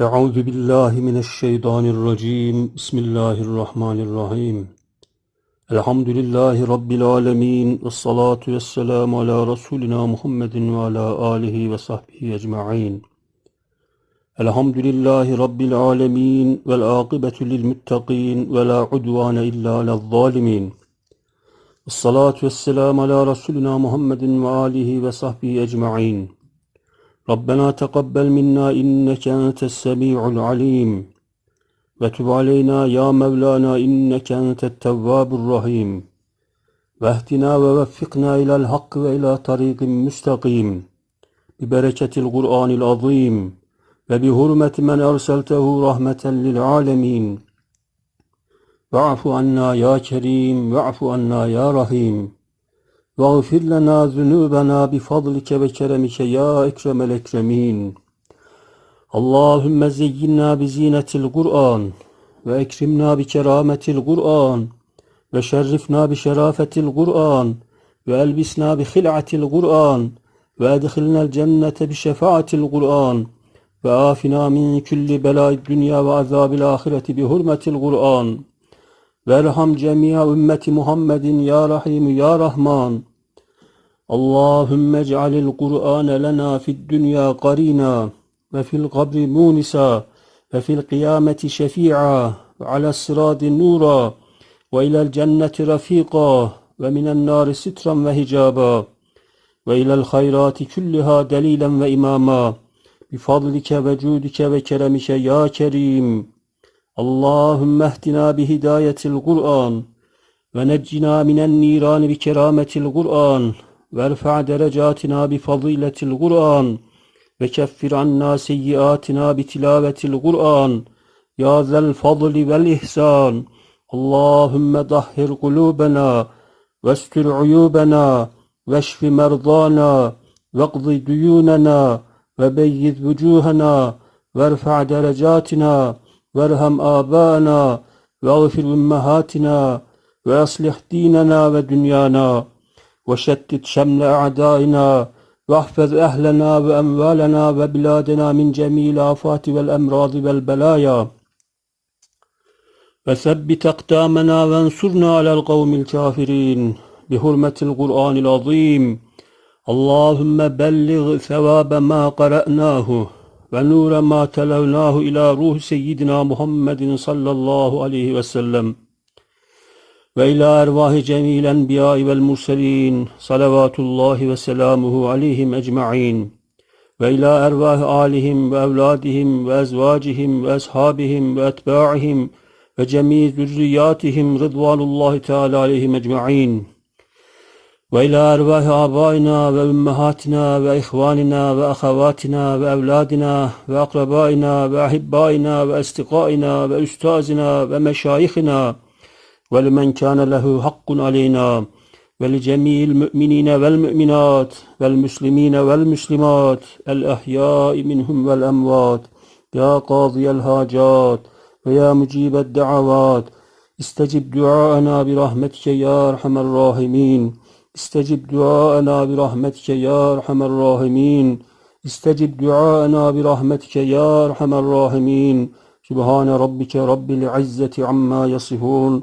Euzu billahi mineşşeytanirracim. Bismillahirrahmanirrahim. Elhamdülillahi rabbil alamin. Ves salatu vesselamu ala rasulina Muhammedin ve ala alihi ve sahbihi ecmaîn. Elhamdülillahi rabbil alamin vel akibetu lil muttaqin ve la udvane illa alel zalimin. Ves salatu vesselamu ala rasulina Muhammedin ve alihi ve sahbihi ecmaîn. ربنا تقبل منا إنك أنت السميع العليم وتب علينا يا مولانا إنك أنت التواب الرحيم واهدنا ووفقنا إلى الحق وإلى طريق مستقيم ببركة القرآن العظيم وبحرمة من أرسلته رحمة للعالمين واعف عنا يا كريم واعف عنا يا رحيم واغفر لنا ذنوبنا بفضلك وكرمك يا أكرم الأكرمين اللهم زينا بزينة القرآن وأكرمنا بكرامة القرآن وشرفنا بشرافة القرآن وألبسنا بخلعة القرآن وأدخلنا الجنة بشفاعة القرآن وآفنا من كل بلاء الدنيا وعذاب الآخرة بحرمة القرآن وارحم جميع أمة محمد يا رحيم يا رحمن اللهم اجعل القرآن لنا في الدنيا قرينا وفي القبر مونسا وفي القيامة شفيعا وعلى الصراط نورا وإلى الجنة رفيقا ومن النار سترا وهجابا وإلى الخيرات كلها دليلا وإماما بفضلك وجودك وكرمك يا كريم اللهم اهدنا بهداية القرآن ونجنا من النيران بكرامة القرآن وارفع درجاتنا بفضيلة القرآن وكفر عنا سيئاتنا بتلاوة القرآن. يا ذا الفضل والإحسان اللهم طهر قلوبنا واستر عيوبنا واشف مرضانا واقض ديوننا وبيض وجوهنا وارفع درجاتنا وارحم آباءنا واغفر أمهاتنا وأصلح ديننا ودنيانا. وشتت شمل أعدائنا واحفظ أهلنا وأموالنا وبلادنا من جميع الآفات والأمراض والبلايا. وثبت أقدامنا وانصرنا على القوم الكافرين بحرمة القرآن العظيم. اللهم بلغ ثواب ما قرأناه ونور ما تلوناه إلى روح سيدنا محمد صلى الله عليه وسلم. وإلى أرواح جميع الأنبياء والمرسلين صلوات الله وسلامه عليهم أجمعين وإلى أرواح آلهم وأولادهم وأزواجهم وأصحابهم وأتباعهم وجميع ذرياتهم رضوان الله تعالى عليهم أجمعين وإلى أرواح آبائنا وأمهاتنا وإخواننا وأخواتنا وأولادنا وأقربائنا وأحبائنا وأصدقائنا وأستاذنا ومشايخنا ولمن كان له حق علينا ولجميع المؤمنين والمؤمنات والمسلمين والمسلمات الأحياء منهم والأموات. يا قاضي الحاجات ويا مجيب الدعوات. استجب دعاءنا برحمتك يا أرحم الراحمين. استجب دعاءنا برحمتك يا أرحم الراحمين. استجب دعاءنا برحمتك يا أرحم الراحمين. سبحان ربك رب العزة عما يصفون.